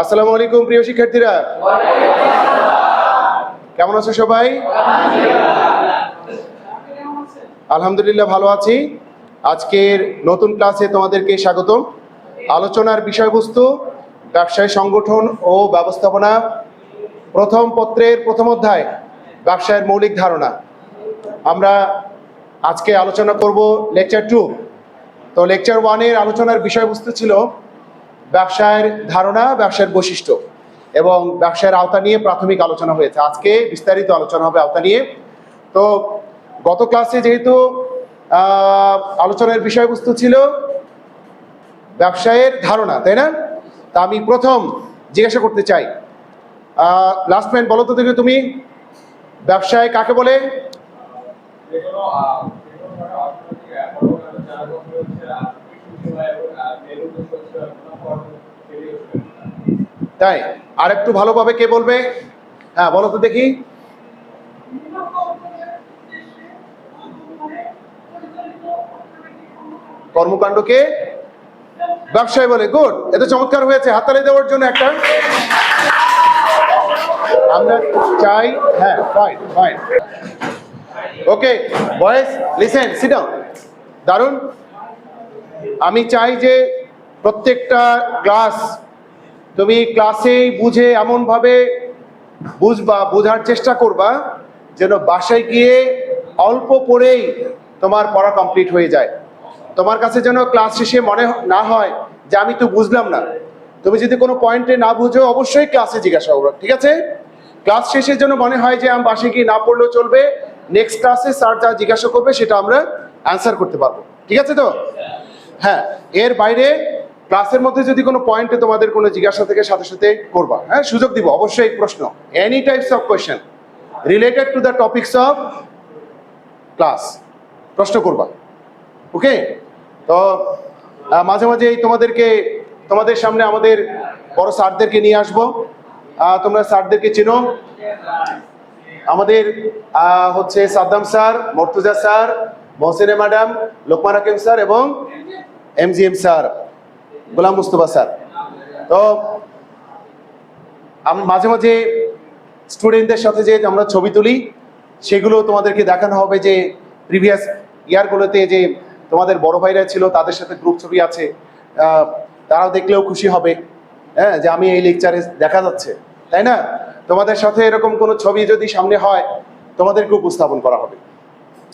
আসসালামু আলাইকুম, প্রিয় শিক্ষার্থীরা। কেমন আছো সবাই? আলহামদুলিল্লাহ ভালো আছি। আজকের নতুন ক্লাসে তোমাদেরকে স্বাগতম। আলোচনার বিষয়বস্তু, ব্যবসায় সংগঠন ও ব্যবস্থাপনা, প্রথম পত্রের প্রথম অধ্যায়, ব্যবসায়ের মৌলিক ধারণা। আমরা আজকে আলোচনা করব লেকচার টু। তো লেকচার ওয়ানের আলোচনার বিষয়বস্তু ছিল ব্যবসায়ের ধারণা, ব্যবসায়ের বৈশিষ্ট্য এবং ব্যবসায়ের আওতা নিয়ে প্রাথমিক আলোচনা হয়েছে। আজকে বিস্তারিত আলোচনা হবে আওতা নিয়ে। তো গত ক্লাসে যেহেতু আলোচনার বিষয়বস্তু ছিল ব্যবসায়ের ধারণা, তাই না? তা আমি প্রথম জিজ্ঞাসা করতে চাই। লাস্ট ম্যান বলো তো দেখি তুমি। ব্যবসায় কাকে বলে যেকোনো আহ, যেকোনো ধরনের অর্থনৈতিক কর্মকাণ্ড যার মধ্যে হচ্ছে আর্থিক সুবিধা এবং আহ, মেরু উদ্দেশ্য হচ্ছে মুনাফা অর্জন সেটি হচ্ছে ব্যবসা। তাই আর একটু ভালোভাবে কে বলবে? হ্যাঁ বলো তো দেখি। কর্মকাণ্ডকে ব্যবসায় বলে, গুড, এত চমৎকার হয়েছে হাতালি দেওয়ার জন্য একটা। আমরা চাই হ্যাঁ fine fine okay boys listen sit down দারুণ আমি চাই যে প্রত্যেকটা ক্লাস তুমি ক্লাসেই বুঝে এমনভাবে বুঝবা, বোঝার চেষ্টা করবা যেন বাসায় গিয়ে অল্প পড়েই তোমার পড়া কমপ্লিট হয়ে যায়। তোমার কাছে যেন ক্লাস শেষে মনে না হয় যে আমি তো বুঝলাম না। তুমি যদি কোনো পয়েন্টে না বুঝো, অবশ্যই ক্লাসে জিজ্ঞাসা করো ঠিক আছে? ক্লাস শেষে যেন মনে হয় যে আমি বাসায় গিয়ে না পড়লেও চলবে নেক্সট ক্লাসে স্যার যা জিজ্ঞাসা করবে সেটা আমরা অ্যান্সার করতে পারব। ঠিক আছে তো? হ্যাঁ এর বাইরে ক্লাসের মধ্যে যদি কোনো পয়েন্টে তোমাদের কোনো জিজ্ঞাসা থেকে, সাথে সাথে করবা। হ্যাঁ সুযোগ দিব, অবশ্যই প্রশ্ন। Any types of question related to the topics of class প্রশ্ন করবা। ওকে তো মাঝে মাঝে তোমাদেরকে, তোমাদের সামনে আমাদের বড় স্যারদেরকে নিয়ে আসব। তোমরা স্যারদেরকে চিনো। আমাদের হচ্ছে সাদ্দাম স্যার, মর্তুজা স্যার, মহসিনে ম্যাডাম, লোকমান হাকিম স্যার এবং MGM sir. Golam Mustafa sir. তো আমি, মাঝে মাঝে স্টুডেন্টদের সাথে যে আমরা ছবি তুলি, সেগুলো তোমাদেরকে দেখানো হবে যে প্রিভিয়াস ইয়ারগুলোতে যে তোমাদের বড় ভাইরা ছিল, তাদের সাথে গ্রুপ ছবি আছে। তারাও দেখলেও খুশি হবে হ্যাঁ যে আমি এই লেকচারে দেখা যাচ্ছে, তাই না? তোমাদের সাথে এরকম কোনো ছবি যদি সামনে হয় তোমাদেরকে উপস্থাপন করা হবে।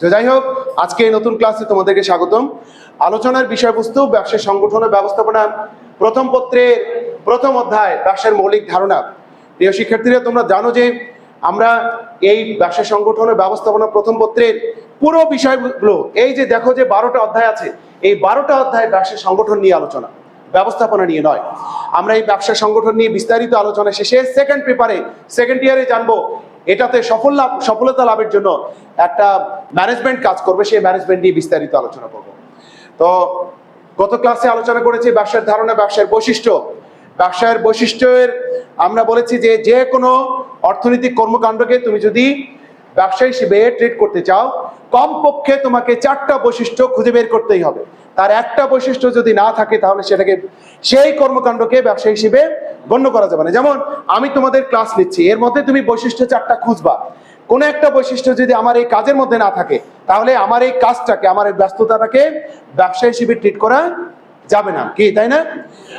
তো যাই হোক, আজকে এই নতুন ক্লাসে তোমাদেরকে স্বাগতম। আলোচনার বিষয়বস্তু, ব্যবসায় সংগঠন ও ব্যবস্থাপনা, প্রথম পত্রের প্রথম অধ্যায়, ব্যবসার মৌলিক ধারণা। প্রিয় শিক্ষার্থীরা, তোমরা জানো যে আমরা এই ব্যবসা সংগঠন ও ব্যবস্থাপনা প্রথম পত্রের পুরো বিষয়গুলো, এই যে দেখো যে বারোটা অধ্যায় আছে, এই বারোটা অধ্যায় ব্যবসা সংগঠন নিয়ে আলোচনা, ব্যবস্থাপনা নিয়ে নয়। আমরা এই ব্যবসা সংগঠন নিয়ে বিস্তারিত আলোচনা শেষে সেকেন্ড পেপারে সেকেন্ড ইয়ারে জানব এটাতে সফল লাভ, সফলতা লাভের জন্য একটা ম্যানেজমেন্ট কাজ করবে, সেই ম্যানেজমেন্ট নিয়ে বিস্তারিত আলোচনা করব। তো গত ক্লাসে আলোচনা করেছি ব্যবসার ধারণা, ব্যবসার বৈশিষ্ট্য। ব্যবসার বৈশিষ্ট্যের আমরা বলেছি যে যে কোনো অর্থনৈতিক কর্মকাণ্ডকে তুমি যদি ব্যবসা হিসেবে ট্রেড করতে চাও, কমপক্ষে তোমাকে চারটা বৈশিষ্ট্য খুঁজে বের করতেই হবে। তার একটা বৈশিষ্ট্য যদি না থাকে, তাহলে সেটাকে সেই কর্মকাণ্ডকে ব্যবসা হিসেবে গণ্য করা যাবে না। যেমন, আমি তোমাদের ক্লাস নিচ্ছি, এর মধ্যে তুমি বৈশিষ্ট্য চারটা খুঁজবা। কোন একটা বৈশিষ্ট্য যদি আমার এই কাজের মধ্যে না থাকে, তাহলে আমার এই কাজটাকে, আমার এই ব্যস্ততাটাকে ব্যবসা হিসেবে ট্রিট করা যাবে না। কি, তাই না?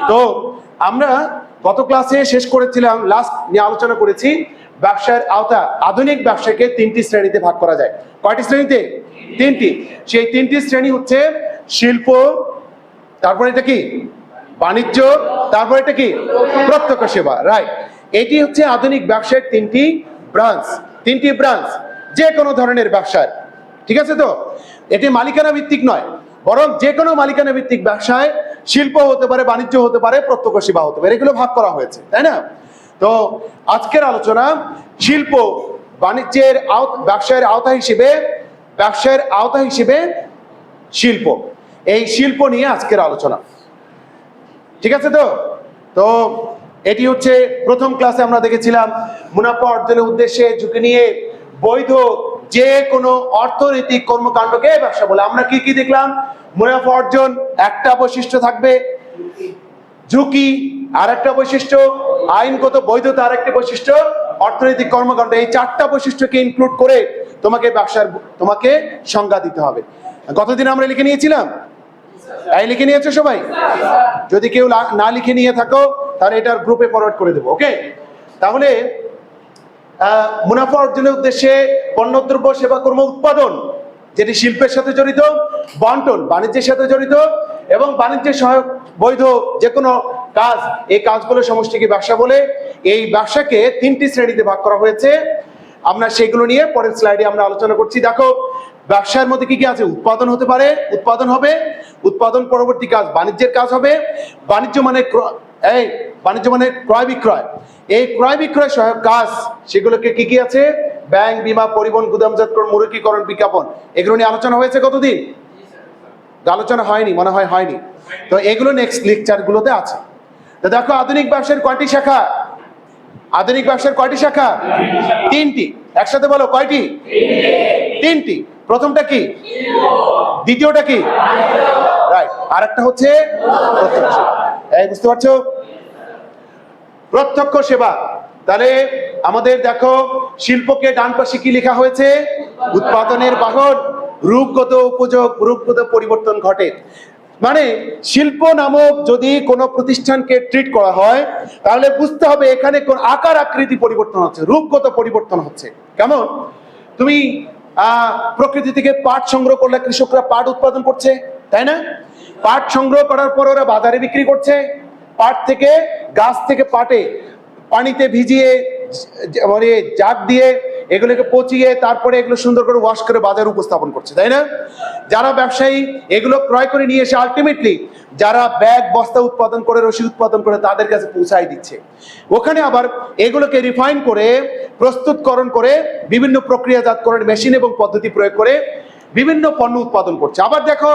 তো, আমরা গত ক্লাসে শেষ করেছিলাম লাস্ট নিয়ে আলোচনা করেছি, ব্যবসার আওতা, আধুনিক ব্যবসাকে তিনটি শ্রেণীতে ভাগ করা যায়। কয়টি শ্রেণীতে? তিনটি। সেই তিনটি শ্রেণি হচ্ছে শিল্প, তারপরে এটা কি? বাণিজ্য, তারপরে এটা কি? প্রত্যক্ষ সেবা রাইট এটি হচ্ছে আধুনিক ব্যবসার তিনটি ব্রাঞ্চ তিনটি ব্রাঞ্চ যে কোনো ধরনের ব্যবসার, ঠিক আছে তো? এটি মালিকানা ভিত্তিক নয়, বরং যে কোনো মালিকানা ভিত্তিক ব্যবসায় শিল্প হতে পারে, বাণিজ্য হতে পারে, প্রত্যক্ষ সেবা হতে পারে, এগুলো ভাগ করা হয়েছে, তাই না? তো আজকের আলোচনা শিল্প, বাণিজ্যের আওত, ব্যবসায়ের আওতা হিসেবে, ব্যবসায়ের আওতা হিসেবে শিল্প। এই শিল্প নিয়ে আজকের আলোচনা। ঠিক আছে তো? তো এটি হচ্ছে প্রথম ক্লাসে আমরা দেখেছিলাম, মুনাফা অর্জনের উদ্দেশ্যে ঝুঁকি নিয়ে বৈধ যে কোনো অর্থনৈতিক কর্মকাণ্ডকে ব্যবসা বলে। আমরা কি কি দেখলাম? মুনাফা অর্জন একটা বৈশিষ্ট্য থাকবে, ঝুঁকি আর একটা বৈশিষ্ট্য, আইনগত বৈধতা আর একটা বৈশিষ্ট্য, অর্থনৈতিক কর্মকাণ্ড। এই চারটা বৈশিষ্ট্যকে ইনক্লুড করে তোমাকে ব্যবসার, তোমাকে সংজ্ঞা দিতে হবে। গতদিন আমরা লিখে নিয়েছিলাম এই লিখে নিয়েছো সবাই? যদি কেউ না লিখে নিয়ে থাকো, তাহলে এটার গ্রুপে ফরওয়ার্ড করে দেবো ওকে তাহলে মুনাফা অর্জনের উদ্দেশ্যে পণ্যদ্রব্য সেবা কর্ম উৎপাদন, যেটি শিল্পের সাথে জড়িত, বন্টন, বাণিজ্যের সাথে জড়িত, এবং বাণিজ্যের সহায়ক, বৈধ যে কোনো কাজ, এই কাজগুলো সমষ্টিকে ব্যবসা বলে, এই ব্যবসাকে তিনটি শ্রেণীতে ভাগ করা হয়েছে। আমরা সেগুলো নিয়ে পরের স্লাইডে আমরা আলোচনা করছি। দেখো, ব্যবসার মধ্যে কি কি আছে? উৎপাদন হতে পারে, উৎপাদন হবে উৎপাদন পরবর্তী কাজ, বাণিজ্যের কাজ হবে। বাণিজ্য মানে এই, বাণিজ্য মানে ক্রয় বিক্রয়। এই ক্রয় বিক্রয় সহায়ক কাজ, সেগুলোকে কি কি আছে? ব্যাংক, বিমা, পরিবহন গুদামজাতকরণ মুরগীকরণ বিজ্ঞাপন। এগুলো নিয়ে আলোচনা হয়েছে কতদিন? আলোচনা হয়নি, মনে হয় হয়নি। তো এগুলো নেক্সট লেকচার গুলোতে আছে। তো দেখো, আধুনিক ব্যবসার কয়টি শাখা? আধুনিক ব্যবসার কয়টি শাখা? তিনটি। একসাথে বলো, কয়টি? তিনটি। প্রথমটা কি? দ্বিতীয়টা কি? আর একটা হচ্ছে প্রত্যক্ষ বুঝতে পারছ? প্রত্যক্ষ সেবা। তাহলে আমাদের দেখো, শিল্পকে ডান পাশে কি লেখা হয়েছে? উৎপাদনের বাহন, রূপগত উপযোগ, রূপগত পরিবর্তন ঘটে। মানে শিল্প নামক যদি কোনো প্রতিষ্ঠানকে ট্রিট করা হয়, তাহলে বুঝতে হবে এখানে কোন আকার আকৃতি পরিবর্তন হচ্ছে, রূপগত পরিবর্তন হচ্ছে। কেমন? তুমি, আহ, প্রকৃতি থেকে পাট সংগ্রহ করলে কৃষকরা পাট উৎপাদন করছে, তাই না? পাট সংগ্রহ করার পর ওরা বাজারে বিক্রি করছে। পাট থেকে, গাছ থেকে পাটে পানিতে ভিজিয়ে মানে জাগ দিয়ে এগুলোকে পচিয়ে তারপরে এগুলো সুন্দর করে ওয়াশ করে বাজারে উপস্থাপন করছে, তাই না? যারা ব্যবসায়ী, এগুলো ক্রয় করে নিয়ে এসে আলটিমেটলি যারা ব্যাগ, বস্তা উৎপাদন করে, রশি উৎপাদন করে তাদের কাছে পৌঁছাই দিচ্ছে। ওখানে আবার এগুলোকে রিফাইন করে, প্রস্তুতকরণ করে বিভিন্ন প্রক্রিয়াজাতকরণ মেশিন এবং পদ্ধতি প্রয়োগ করে বিভিন্ন পণ্য উৎপাদন করছে। আবার দেখো,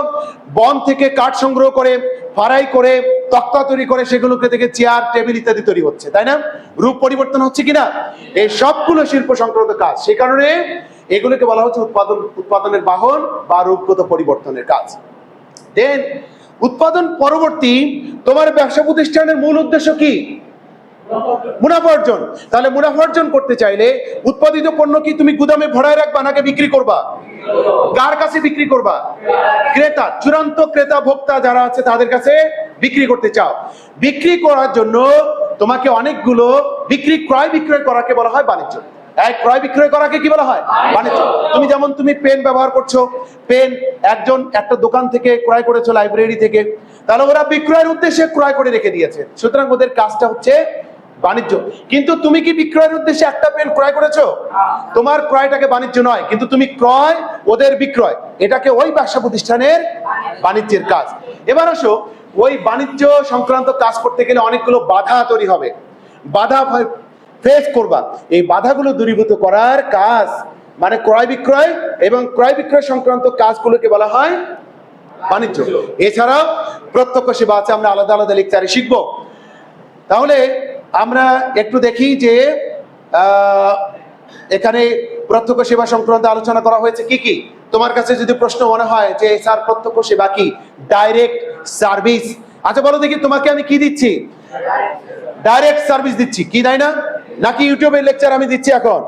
বন থেকে কাঠ সংগ্রহ করে ফারাই করে, তক্তা তৈরি করে, সেগুলোকে থেকে চেয়ার, টেবিল ইত্যাদি তৈরি হচ্ছে, তাই না? রূপ পরিবর্তন হচ্ছে কিনা? এই সবগুলো শিল্প সংক্রান্ত কাজ। সে কারণে এগুলোকে বলা হচ্ছে উৎপাদন, উৎপাদনের বাহন বা রূপগত পরিবর্তনের কাজ। দেন উৎপাদন পরবর্তী তোমার ব্যবসা প্রতিষ্ঠানের মূল উদ্দেশ্য কি? মুনাফা অর্জন। তাহলে মুনাফা অর্জন করতে চাইলে উৎপাদিত পণ্য কি তুমি গুদামে ভরায় রাখবা নাকি বিক্রি করবা? কার কাছে বিক্রি করবা? ক্রেতা। চূড়ান্ত ক্রেতা, ভোক্তা যারা আছে তাদের কাছে বিক্রি করতে চাও। বিক্রি করার জন্য তোমাকে অনেকগুলো বিক্রি, ক্রয় বিক্রয় করাকে বলা হয় বাণিজ্য। এক, ক্রয় বিক্রয় করাকে কি বলা হয়? বাণিজ্য। তুমি যেমন তুমি পেন ব্যবহার করছ, পেন একজন একটা দোকান থেকে ক্রয় করেছ, লাইব্রেরি থেকে, তাহলে ওরা বিক্রয়ের উদ্দেশ্যে ক্রয় করে রেখে দিয়েছে। সুতরাং ওদের কাজটা হচ্ছে বাণিজ্য। কিন্তু তুমি কি বিক্রয়ের উদ্দেশ্যে একটা পেন ক্রয় করেছ? তোমার ক্রয়টাকে বাণিজ্য নয়, কিন্তু তুমি ক্রয় ওদের বিক্রয়। এটাকে ওই ব্যবসা প্রতিষ্ঠানের বাণিজ্যের কাজ। এবার আসো, ওই বাণিজ্য সংক্রান্ত কাজ করতে গেলে অনেকগুলো বাধা তৈরি হবে। বাধা ফেস করবা। এই বাধাগুলো দূরীভূত করার কাজ মানে ক্রয় বিক্রয় এবং ক্রয় বিক্রয় সংক্রান্ত কাজগুলোকে বলা হয় বাণিজ্য। এছাড়াও প্রত্যক্ষ সেবা আছে, আমরা আলাদা আলাদা লেকচারে শিখব। তাহলে আমরা একটু দেখি যে এখানে প্রত্যক্ষ সেবা সংক্রান্ত আলোচনা করা হয়েছে কি কি? তোমার কাছে যদি প্রশ্ন মনে হয় যে, স্যার, প্রত্যক্ষ সেবা কি? ডাইরেক্ট সার্ভিস আচ্ছা বলো দেখি তোমাকে আমি কি দিচ্ছি? ডাইরেক্ট সার্ভিস দিচ্ছি। কি তাই না? নাকি ইউটিউবে লেকচার আমি দিচ্ছি এখন?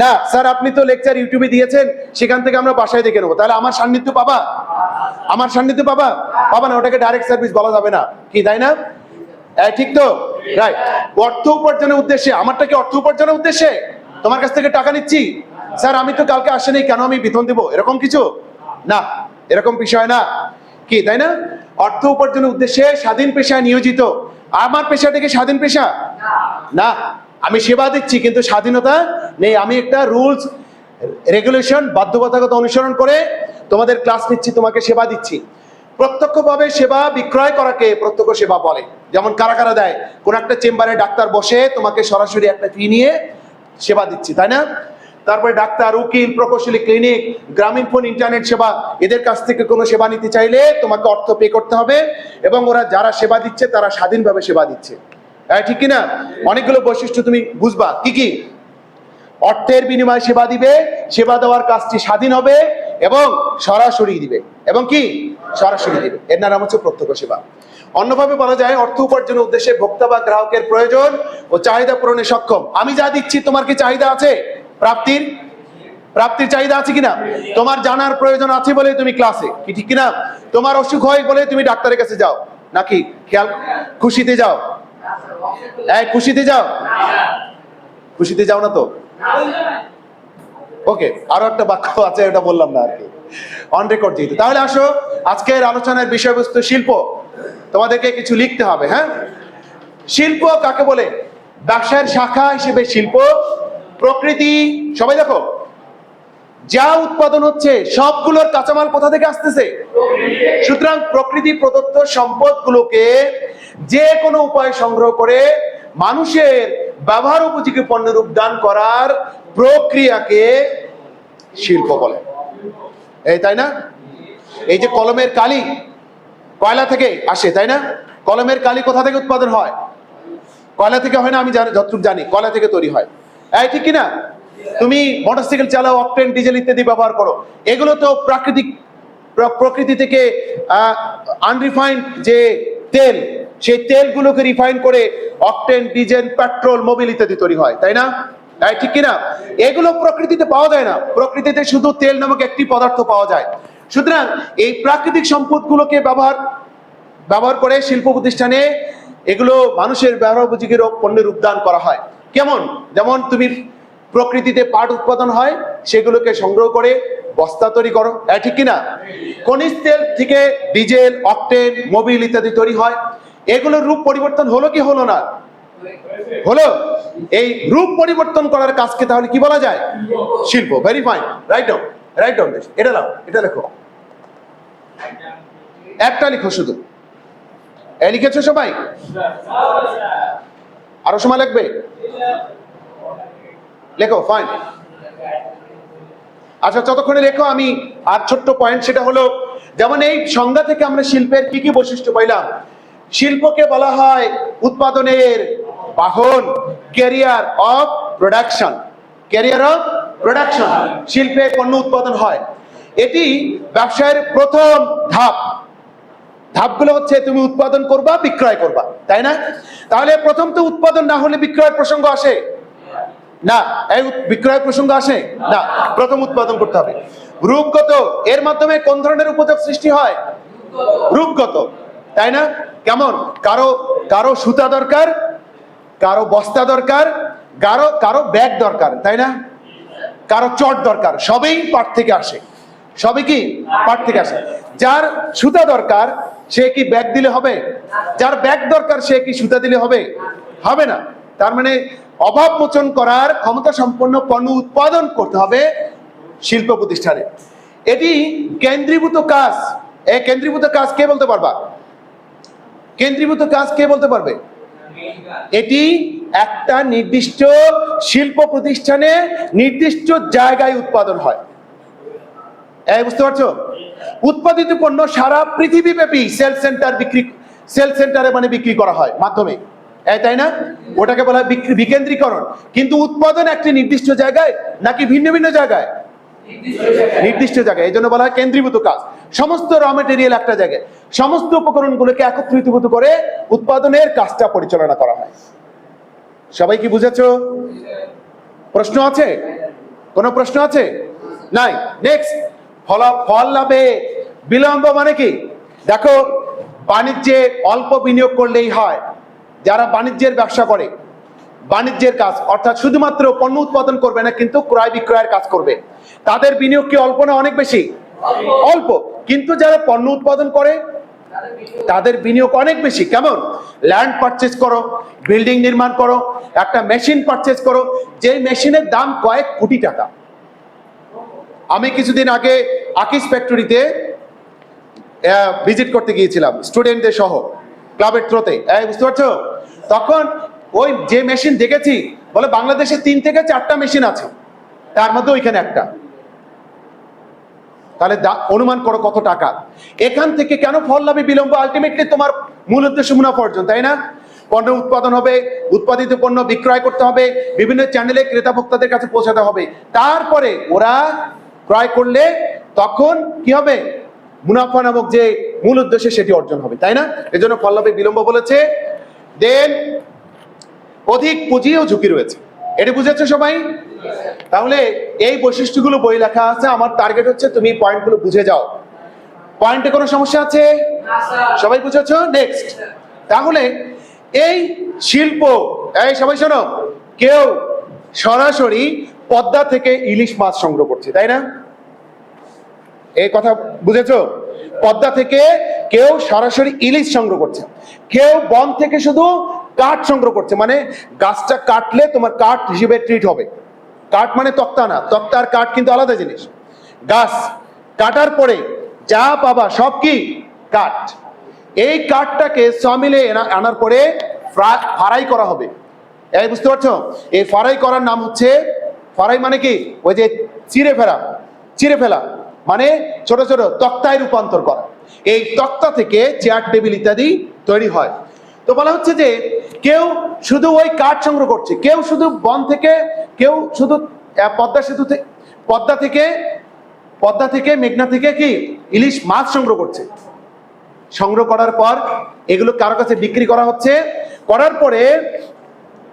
না, স্যার, আপনি তো লেকচার ইউটিউবে দিয়েছেন, সেখান থেকে আমরা বাসায় দেখে নেব। তাহলে আমার সান্নিধ্য পাবা? আমার সান্নিধ্য পাবা? পাবা না, ওটাকে ডাইরেক্ট সার্ভিস বলা যাবে না। কি, তাই না? ঠিক তো? রাইট অর্থ উপার্জনের উদ্দেশ্যে, আমারটা কি অর্থ উপার্জনের উদ্দেশ্যে? তোমার কাছ থেকে টাকা নিচ্ছি? স্যার আমি তো কালকে আসেনি, কেন আমি বেতন দেবো? এরকম কিছু? না, এরকম বিষয় না। কি, তাই না? অর্থ উপার্জনের উদ্দেশ্যে স্বাধীন পেশায় নিয়োজিত। আমার পেশাটা কি স্বাধীন পেশা? না, আমি সেবা দিচ্ছি, কিন্তু স্বাধীনতা নেই। আমি একটা রুলস, রেগুলেশন, বাধ্যবাধকতা অনুসরণ করে তোমাদের ক্লাস নিচ্ছি, তোমাকে সেবা দিচ্ছি। প্রত্যক্ষভাবে সেবা বিক্রয় করাকে প্রত্যক্ষ সেবা বলে। যেমন কারা কারা দেয়? কোন একটা চেম্বারে ডাক্তার বসে তোমাকে সরাসরি একটা ফি নিয়ে সেবা দিচ্ছি, তাই না? তারপরে ডাক্তার, উকিল, প্রকৌশলী, ক্লিনিক, গ্রামীণ ফোন, ইন্টারনেট সেবা, এদের কাছ থেকে কোনো সেবা নিতে চাইলে তোমাকে অর্থ পে করতে হবে এবং ওরা যারা সেবা দিচ্ছে তারা স্বাধীনভাবে সেবা দিচ্ছে। হ্যাঁ ঠিক কিনা? অনেকগুলো বৈশিষ্ট্য তুমি বুঝবা। কি কি? অর্থের বিনিময়ে সেবা দিবে, সেবা দেওয়ার কাজটি স্বাধীন হবে এবং সরাসরি দিবে। এবং কি? সরাসরি দিবে। এর নাম হচ্ছে প্রত্যক্ষ সেবা। অন্যভাবে বলা যায় অর্থ উপার্জনের উদ্দেশ্যে ভোক্তা বা গ্রাহকের প্রয়োজন ও চাহিদা পূরণে সক্ষম। আমি যা দিচ্ছি তোমার কি চাহিদা আছে? প্রাপ্তির? প্রাপ্তির চাহিদা আছে কিনা? তোমার জানার প্রয়োজন আছে বলে তুমি ক্লাসে কি ঠিক কিনা? তোমার অসুখ হয় বলে তুমি ডাক্তারের কাছে যাও। নাকি খেয়াল খুশিতে যাও? এই খুশিতে যাও? খুশিতে যাও না তো? ওকে আরও একটা বাক্য আছে ওটা বললাম না আর কি। অন রেকর্ড যেহেতু। তাহলে আসো, আজকের আলোচনার বিষয়বস্তু শিল্প। তোমাদেরকে কিছু লিখতে হবে হ্যাঁ? শিল্প কাকে বলে? ব্যবসায়ের শাখা হিসেবে শিল্প, প্রকৃতি, সবাই দেখো। যা উৎপাদন হচ্ছে, সবগুলোর কাঁচামাল কোথা থেকে আসতেছে? সুতরাং প্রকৃতি প্রদত্ত সম্পদগুলোকে যে কোনো উপায় সংগ্রহ করে মানুষের ব্যবহার উপযোগী পণ্য রূপদান করার প্রক্রিয়াকে শিল্প বলে। এই, তাই না? এই যে কলমের কালি কয়লা থেকে আসে, তাই না? কলমের কালি কোথা থেকে উৎপাদন হয়? কয়লা থেকে হয় না, আমি যতটুকু জানি, কয়লা থেকে তৈরি হয়। এই, ঠিক কিনা? তুমি মোটরসাইকেল চালাও, অকটেন, ডিজেল ইত্যাদি ব্যবহার করো। এগুলো তো প্রাকৃতিক, প্র- প্রকৃতি থেকে আনরিফাইন্ড যে তেল, সেই তেলগুলোকে রিফাইন করে অকটেন, ডিজেল, পেট্রোল মোবিল ইত্যাদি তৈরি হয়, তাই না? এই ঠিক কিনা? এগুলো প্রকৃতিতে পাওয়া যায় না। প্রকৃতিতে শুধু তেল নামক একটি পদার্থ পাওয়া যায়। সুতরাং এই প্রাকৃতিক সম্পদগুলোকে ব্যবহার ব্যবহার করে শিল্প প্রতিষ্ঠানে এগুলো মানুষের ব্যবহার উপযোগী পণ্যের রূপদান করা হয়। কেমন? যেমন তুমি প্রকৃতিতে পাট উৎপাদন হয়, সেগুলোকে সংগ্রহ করে বস্তা তৈরি করো। হ্যাঁ ঠিক কিনা? খনিজ তেল থেকে ডিজেল, অকটেন, মোবিল ইত্যাদি তৈরি হয়। এগুলোর রূপ পরিবর্তন হলো কি হলো না? হলো? এই রূপ পরিবর্তন করার কাজকে তাহলে কি বলা যায়? শিল্প very fine right down right down এটা নাও, এটা লেখো। একটা লিখো শুধু। এ লিখেছো সবাই? আরও সময় লাগবে? লেখো ফাইন আচ্ছা যতক্ষণে লেখো, আমি আর ছোট্ট পয়েন্ট সেটা হলো, যেমন এই সংজ্ঞা থেকে আমরা শিল্পের কি কি বৈশিষ্ট্য পাইলাম? শিল্পকে বলা হয় উৎপাদনের বাহন carrier of production carrier of production শিল্পে পণ্য উৎপাদন হয়। এটি ব্যবসায়ের প্রথম ধাপ। ধাপগুলো হচ্ছে তুমি উৎপাদন করবা, বিক্রয় করবা, তাই না? তাহলে প্রথম তো উৎপাদন না হলে বিক্রয়ের প্রসঙ্গ আসে? না। এই বিক্রয়ের প্রসঙ্গ আসে? না। প্রথম উৎপাদন করতে হবে। রূপগত, এর মাধ্যমে কোন ধরনের উপযোগ সৃষ্টি হয়? রূপগত। তাই না? কেমন? কারও কারও সুতা দরকার কারও বস্তা দরকার, কারও কারও ব্যাগ দরকার, তাই না? কারও চট দরকার, সবই পাট থেকে আসে। সবই কি? পাট থেকে আসে। যার সুতা দরকার, সে কি ব্যাগ দিলে হবে? যার ব্যাগ দরকার, সে কি সুতা দিলে হবে? হবে না। তার মানে অভাব মোচন করার ক্ষমতা সম্পন্ন পণ্য উৎপাদন করতে হবে শিল্প প্রতিষ্ঠানে। এটি কেন্দ্রীভূত কাজ। এ কেন্দ্রীভূত কাজ কে বলতে পারবা? কেন্দ্রীভূত কাজ কে বলতে পারবে? এটি একটা নির্দিষ্ট শিল্প প্রতিষ্ঠানে নির্দিষ্ট জায়গায় উৎপাদন হয়। বুঝতে পারছ? উৎপাদিত পণ্য সারা পৃথিবী ব্যাপী সেল সেন্টার বিক্রি, সেল সেন্টারে মানে বিক্রি করা হয় মাধ্যমে। তাই না? ওটাকে বলা হয় বিকেন্দ্রীকরণ। কিন্তু উৎপাদন একটি নির্দিষ্ট জায়গায় নাকি ভিন্ন ভিন্ন জায়গায়? নির্দিষ্ট জায়গায়। এই জন্য বলা হয় কেন্দ্রীভূত কাজ। সমস্ত র মেটেরিয়াল একটা জায়গায়। সমস্ত উপকরণগুলোকে একত্রিতভূত করে উৎপাদনের কাজটা পরিচালনা করা হয়। সবাই কি বুঝেছ? প্রশ্ন আছে? কোনো প্রশ্ন আছে? নাই। নেক্সট ফল ফল লাভে। বিলম্ব মানে কি? দেখো, বাণিজ্যে অল্প বিনিয়োগ করলেই হয়। যারা বাণিজ্যের ব্যবসা করে বাণিজ্যের কাজ, অর্থাৎ শুধুমাত্র পণ্য উৎপাদন করবে না, কিন্তু ক্রয় বিক্রয়ের কাজ করবে। তাদের বিনিয়োগ কি অল্প না অনেক বেশি? অল্প। কিন্তু যারা পণ্য উৎপাদন করে, তাদের বিনিয়োগ অনেক বেশি। কেমন? ল্যান্ড পারচেজ করো বিল্ডিং নির্মাণ করো, একটা মেশিন পারচেজ করো, যেই মেশিনের দাম কয়েক কোটি টাকা। আমি কিছুদিন আগে আকিস ফ্যাক্টরিতে ভিজিট করতে গিয়েছিলাম স্টুডেন্টদের সহ ক্লাবের থ্রোতে বুঝতে পারছ? তখন ওই যে মেশিন দেখেছি, বলে বাংলাদেশে তিন থেকে চারটা মেশিন আছে। তার মধ্যে ওইখানে একটা। তাহলে অনুমান করো কত টাকা। এখান থেকে কেন ফল লাভে বিলম্ব? আলটিমেটলি তোমার মূল উদ্দেশ্য মুনাফা অর্জন, তাই না? পণ্য উৎপাদন হবে, উৎপাদিত পণ্য বিক্রয় করতে হবে, বিভিন্ন চ্যানেলে ক্রেতা ভোক্তাদের কাছে পৌঁছাতে হবে। তারপরে ওরা ক্রয় করলে তখন কি হবে? মুনাফা নামক যে মূল উদ্দেশ্য সেটি অর্জন হবে, তাই না? এজন্য পল্লবে বিলম্ব বলেছে। দেন অধিক পুঁজি ও ঝুঁকি রয়েছে। এটা বুঝেছ সবাই? তাহলে এই বৈশিষ্ট্যগুলো বই লেখা আছে। আমার টার্গেট হচ্ছে তুমি পয়েন্টগুলো বুঝে যাও। পয়েন্টে কোনো সমস্যা আছে? সবাই বুঝেছ? নেক্সট তাহলে এই শিল্প, এই সবাই শোনো, কেউ সরাসরি পদ্মা থেকে ইলিশ মাছ সংগ্রহ করছে, তাই না? এই কথা বুঝেছ? পদ্মা থেকে কেউ সরাসরি ইলিশ সংগ্রহ করছে। কেউ বন থেকে শুধু কাঠ সংগ্রহ করছে মানে গাছটা কাটলে তোমার কাঠ হিসেবে ট্রিট হবে। কাঠ মানে তক্তা না, তক্তা আর কাঠ কিন্তু আলাদা জিনিস। গাছ কাটার পরে যা পাবা সব কি? কাঠ। এই কাঠটাকে সমিলে আনার পরে ফ্রা- ফারাই করা হবে। এই বুঝতে পারছ? এই ফারাই করার নাম হচ্ছে ফারাই মানে কি? ওই যে চিড়ে ফেলা চিড়ে ফেলা। মানে ছোট ছোট তক্তায় রূপান্তর করা। এই তক্তা থেকে চেয়ার টেবিল ইত্যাদি তৈরি হয়। তো বলা হচ্ছে যে কেউ শুধু ওই কাঠ সংগ্রহ করছে কেউ শুধু বন থেকে কেউ শুধু পদ্মা সেতু থেকে পদ্মা থেকে পদ্মা থেকে মেঘনা থেকে কি ইলিশ মাছ সংগ্রহ করছে? সংগ্রহ করার পর এগুলো কারও কাছে বিক্রি করা হচ্ছে করার পরে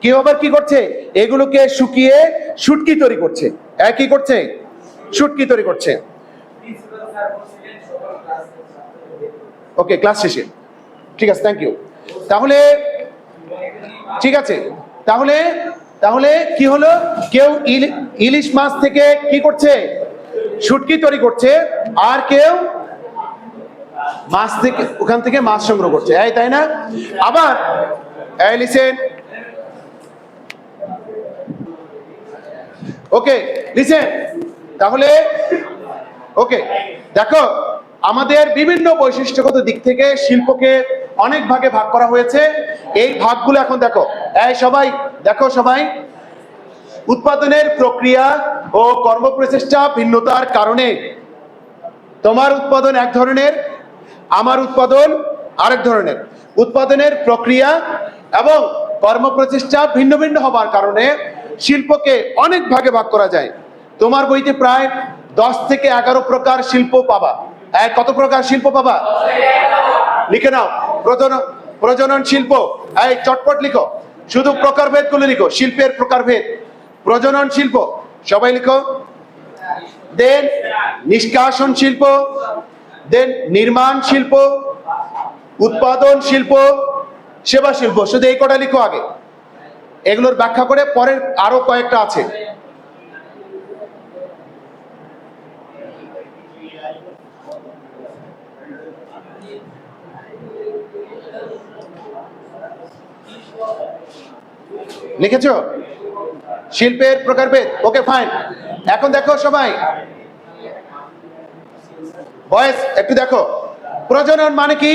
কেউ আবার কি করছে? এগুলোকে শুকিয়ে শুটকি তৈরি করছে। কি করছে? শুটকি তৈরি করছে। ওকে ক্লাস শেষে ঠিক আছে থ্যাংক ইউ তাহলে, ঠিক আছে। তাহলে তাহলে কি হলো? কেউ ইলিশ মাছ থেকে কি করছে? শুটকি তৈরি করছে, আর কেউ মাছ থেকে, ওখান থেকে মাছ সংগ্রহ করছে। এই, তাই না? আবার ওকে লিসেন তাহলে ওকে দেখো, আমাদের বিভিন্ন বৈশিষ্ট্যগত দিক থেকে শিল্পকে অনেক ভাগে ভাগ করা হয়েছে। এই ভাগগুলো এখন দেখো, এই সবাই, দেখো সবাই, উৎপাদনের প্রক্রিয়া ও কর্মপ্রচেষ্টা ভিন্নতার কারণে। তোমার উৎপাদন এক ধরনের, আমার উৎপাদন আরেক ধরনের। উৎপাদনের প্রক্রিয়া এবং কর্মপ্রচেষ্টা ভিন্ন ভিন্ন হবার কারণে শিল্পকে অনেক ভাগে ভাগ করা যায়। তোমার বইতে প্রায় দশ থেকে এগারো প্রকার শিল্প পাবা। কত প্রকার শিল্প পাবা? লিখে নাও। প্রজনন প্রজনন শিল্প। এই, চটপট লিখো। শুধু প্রকারভেদগুলো লিখো, শিল্পের প্রকারভেদ প্রজনন শিল্প, সবাই লিখো। দেন নিষ্কাশন শিল্প, দেন নির্মাণ শিল্প, উৎপাদন শিল্প, সেবা শিল্প। শুধু এই কটা লিখো আগে। এগুলোর ব্যাখ্যা করে পরের আরও কয়েকটা আছে। লিখেছো? শিল্পের প্রকারভেদ? ওকে ফাইন এখন দেখো সবাই। বয়স, একটু দেখো। প্রজনন মানে কি?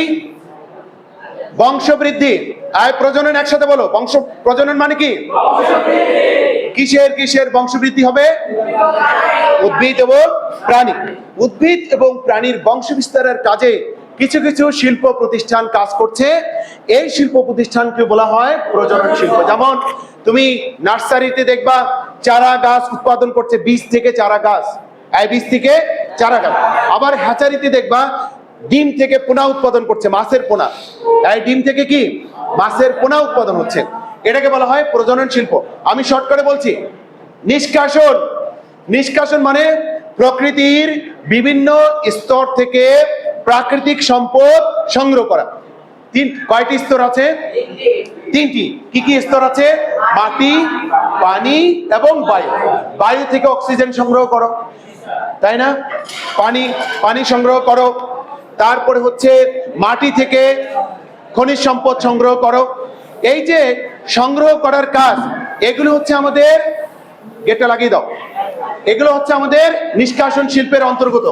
বংশবৃদ্ধি। আয় প্রজনন একসাথে বলো। বংশ, প্রজনন মানে কি? কিসের কিসের বংশবৃদ্ধি হবে? উদ্ভিদ এবং প্রাণী। উদ্ভিদ এবং প্রাণীর বংশ বিস্তারের কাজে কিছু কিছু শিল্প প্রতিষ্ঠান কাজ করছে। এই শিল্প প্রতিষ্ঠানকে বলা হয় প্রজনন শিল্প। যেমন তুমি নার্সারিতে দেখবা চারা গাছ উৎপাদন করছে বীজ থেকে চারা গাছ। এই বীজ থেকে চারা গাছ। আবার হ্যাচারিতে দেখবা ডিম থেকে পোনা উৎপাদন করছে, মাছের পোনা। এই ডিম থেকে কি? মাছের পোনা উৎপাদন হচ্ছে। এটাকে বলা হয় প্রজনন শিল্প। আমি শর্ট করে বলছি, নিষ্কাশন। নিষ্কাশন মানে প্রকৃতির বিভিন্ন স্তর থেকে প্রাকৃতিক সম্পদ সংগ্রহ করা। তিন, কয়টি স্তর আছে? তিনটি। কি কি স্তর আছে? মাটি, পানি এবং বায়ু। বায়ু থেকে অক্সিজেন সংগ্রহ করো। তাই না? পানি পানি সংগ্রহ করো। তারপরে হচ্ছে মাটি থেকে খনিজ সম্পদ সংগ্রহ করো। এই যে সংগ্রহ করার কাজ, এগুলো হচ্ছে আমাদের গেটটা লাগিয়ে দাও। এগুলো হচ্ছে আমাদের নিষ্কাশন শিল্পের অন্তর্গত।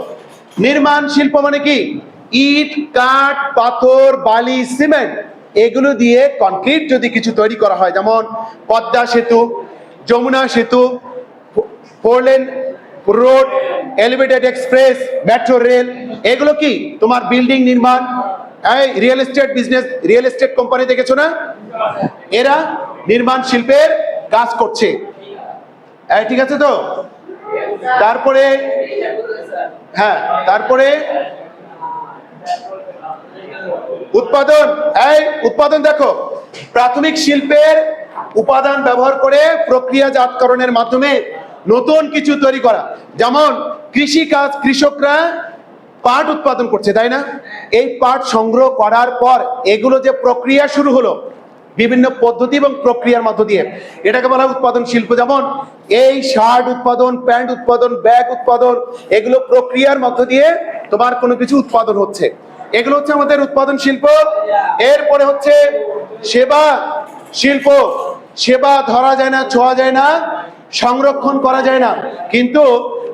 নির্মাণ শিল্প মানে কি? ইট, কাঠ, পাথর, বালি, সিমেন্ট, এগুলো দিয়ে কনক্রিট যদি কিছু তৈরি করা হয়, যেমন পদ্মা সেতু, যমুনা সেতু, four lane road, elevated express, metro rail, এগুলো কি তোমার বিল্ডিং নির্মাণ? এই real estate business, real estate company দেখেছ না? এরা নির্মাণ শিল্পের কাজ করছে। ঠিক আছে তো? তারপরে হ্যাঁ তারপরে উৎপাদন, এই উৎপাদন দেখো। প্রাথমিক শিল্পের উপাদান ব্যবহার করে প্রক্রিয়াজাতকরণের মাধ্যমে নতুন কিছু তৈরি করা। যেমন কৃষি কাজ কৃষকরা পাট উৎপাদন করছে, তাই না? এই পাট সংগ্রহ করার পর এগুলো যে প্রক্রিয়া শুরু হলো বিভিন্ন পদ্ধতি এবং প্রক্রিয়ার মধ্য দিয়ে। এটাকে বলা হয় উৎপাদন শিল্প। যেমন এই শার্ট উৎপাদন, প্যান্ট উৎপাদন, ব্যাগ উৎপাদন, এগুলো প্রক্রিয়ার মধ্য দিয়ে তোমার কোনো কিছু উৎপাদন হচ্ছে। এগুলো হচ্ছে আমাদের উৎপাদন শিল্প। এরপরে হচ্ছে সেবা শিল্প। সেবা ধরা যায় না, ছোঁয়া যায় না, সংরক্ষণ করা যায় না। কিন্তু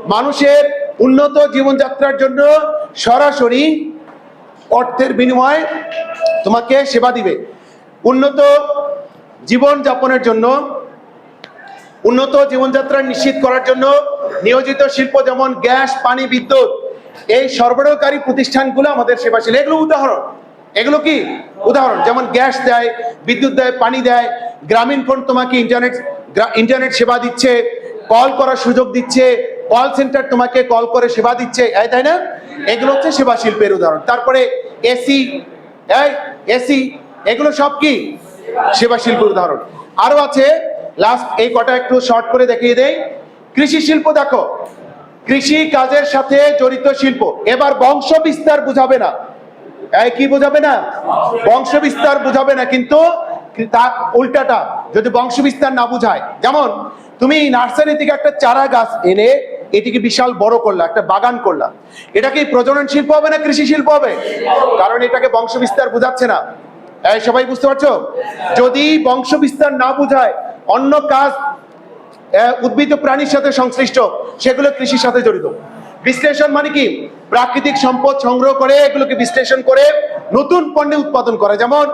মানুষের উন্নত জীবনযাত্রার জন্য সরাসরি অর্থের বিনিময়ে তোমাকে সেবা দিবে। উন্নত জীবন যাপনের জন্য, উন্নত জীবনযাত্রা নিশ্চিত করার জন্য নিয়োজিত শিল্প যেমন গ্যাস, পানি, বিদ্যুৎ, এই সরবরাহকারী প্রতিষ্ঠানগুলো আমাদের সেবাশীল। এগুলো উদাহরণ। এগুলো কি? উদাহরণ। যেমন গ্যাস দেয়, বিদ্যুৎ দেয়, পানি দেয়, গ্রামীণ ফোন তোমাকে ইন্টারনেট ইন্টারনেট সেবা দিচ্ছে, কল করার সুযোগ দিচ্ছে, কল সেন্টার তোমাকে কল করে সেবা দিচ্ছে তাই না? এগুলো হচ্ছে সেবা শিল্পের উদাহরণ। তারপরে এসি এসি এগুলো সব কি? সেবা শিল্পের উদাহরণ। আরও আছে লাস্ট এই কটা একটু শর্ট করে দেখিয়ে দেই। কৃষি শিল্প দেখো। কৃষি কাজের সাথে জড়িত শিল্প। এবার বংশ বিস্তার বুঝাবে না। কি বোঝাবে না? বংশ বিস্তার বুঝাবে না, কিন্তু তার উল্টাটা, যদি বংশ বিস্তার না বুঝায়। যেমন, তুমি নার্সারি থেকে একটা চারা গাছ এনে এটিকে বিশাল বড় করলা, একটা বাগান করলা। এটা কি প্রজনন শিল্প হবে না কৃষি শিল্প হবে? কারণ এটাকে বংশ বিস্তার বুঝাচ্ছে না। সবাই বুঝতে পারছ? যদি বংশ বিস্তার না বুঝায়, অন্য কাজ উদ্ভিদ প্রাণীর সাথে সংশ্লিষ্ট, সেগুলো কৃষির সাথে জড়িত। বিশ্লেষণ মানে কি? প্রাকৃতিক সম্পদ সংগ্রহ করে, এগুলোকে বিশ্লেষণ করে নতুন পণ্য উৎপাদন করে। যেমন,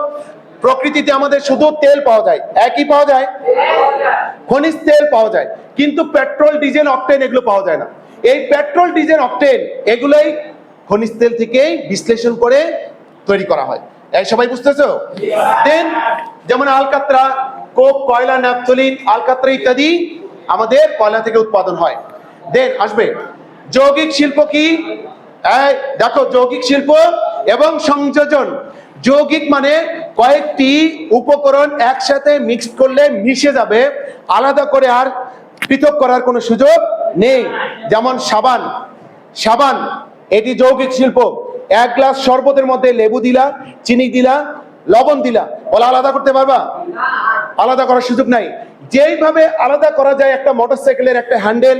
প্রকৃতিতে আমাদের শুধু তেল পাওয়া যায়। একই পাওয়া যায়? খনিজ তেল পাওয়া যায়। কিন্তু পেট্রোল, ডিজেল, অকটেন এগুলো পাওয়া যায় না। এই পেট্রোল, ডিজেল, অকটেন এগুলোই খনিজ তেল থেকেই বিশ্লেষণ করে তৈরি করা হয়। এই সবাই বুঝতেছো? দেন যেমন আলকাত্রা, কোক, কয়লা, ন্যাপথলিন, আলকাত্রা ইত্যাদি আমাদের কয়লা থেকে উৎপাদন হয়। দেন আসবে। যৌগিক শিল্প কি? দেখো, যৌগিক শিল্প এবং সংযোজন। যৌগিক মানে কয়েকটি উপকরণ একসাথে মিক্স করলে মিশে যাবে, আলাদা করে আর পৃথক করার কোনো সুযোগ নেই। যেমন সাবান। সাবান, এটি যৌগিক শিল্প। এক গ্লাস শরবতের মধ্যে লেবু দিলা, চিনি দিলা, লবণ দিলা। বলে আলাদা করতে পারবা? আলাদা করার সুযোগ নাই। যেইভাবে আলাদা করা যায় একটা মোটরসাইকেলের একটা হ্যান্ডেল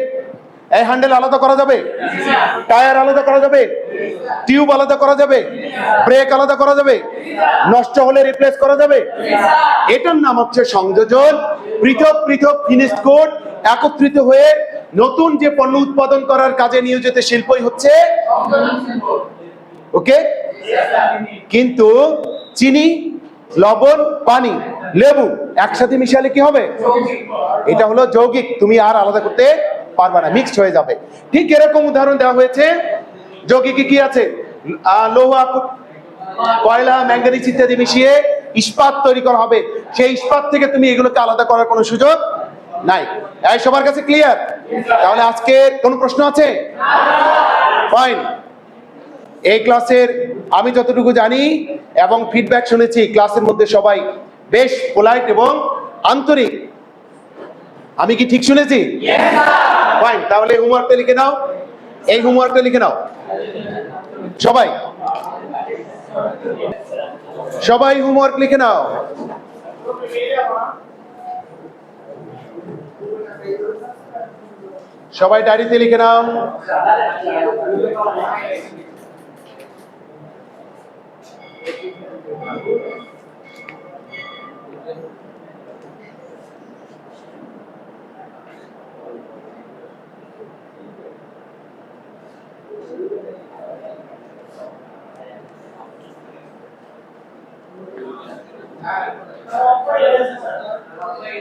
এই হ্যান্ডেল আলাদা করা যাবে? টায়ার আলাদা করা যাবে? টিউব আলাদা করা যাবে? ব্রেক আলাদা করা যাবে? নষ্ট হলে রিপ্লেস করা যাবে? এটার নাম হচ্ছে সংযোজন। পৃথক পৃথক ফিনিশ কোড একত্রিত হয়ে নতুন যে পণ্য উৎপাদন করার কাজে নিয়োজিত শিল্পই হচ্ছে ওকে কিন্তু চিনি, লবণ, পানি, লেবু একসাথে মিশালে কি হবে? এটা হলো যৌগিক। তুমি আর আলাদা করতে পারবে না মিক্সড হয়ে যাবে। ঠিক এরকম উদাহরণ দেওয়া হয়েছে। যৌগিকে কি আছে? লোহা, কয়লা ম্যাঙ্গানিজ ইত্যাদি মিশিয়ে ইস্পাত তৈরি করা হবে। সেই ইস্পাত থেকে তুমি এগুলোকে আলাদা করার কোনো সুযোগ নাই। সবার কাছে ক্লিয়ার তাহলে আজকে কোনো প্রশ্ন আছে? ফাইন এই ক্লাসের আমি যতটুকু জানি এবং ফিডব্যাক শুনেছি ক্লাসের মধ্যে সবাই বেশ পোলাইট এবং আন্তরিক। আমি কি ঠিক শুনেছি? তাহলে হোমওয়ার্কটা লিখে নাও। এই হোমওয়ার্কটা লিখে নাও। সবাই। সবাই হোমওয়ার্ক লিখে নাও। সবাই ডায়েরিতে লিখে নাও।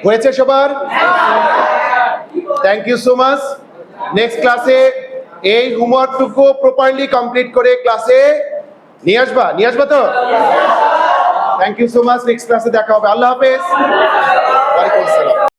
হয়েছে সবার? Thank you so much next ক্লাসে এই হোমওয়ার্কটুকু প্রপারলি কমপ্লিট করে ক্লাসে নিয়ে আসবা? নিয়ে আসবা তো? Thank you so much next ক্লাসে দেখা হবে। আল্লাহ হাফেজ। ওয়ালাইকুম আসসালাম।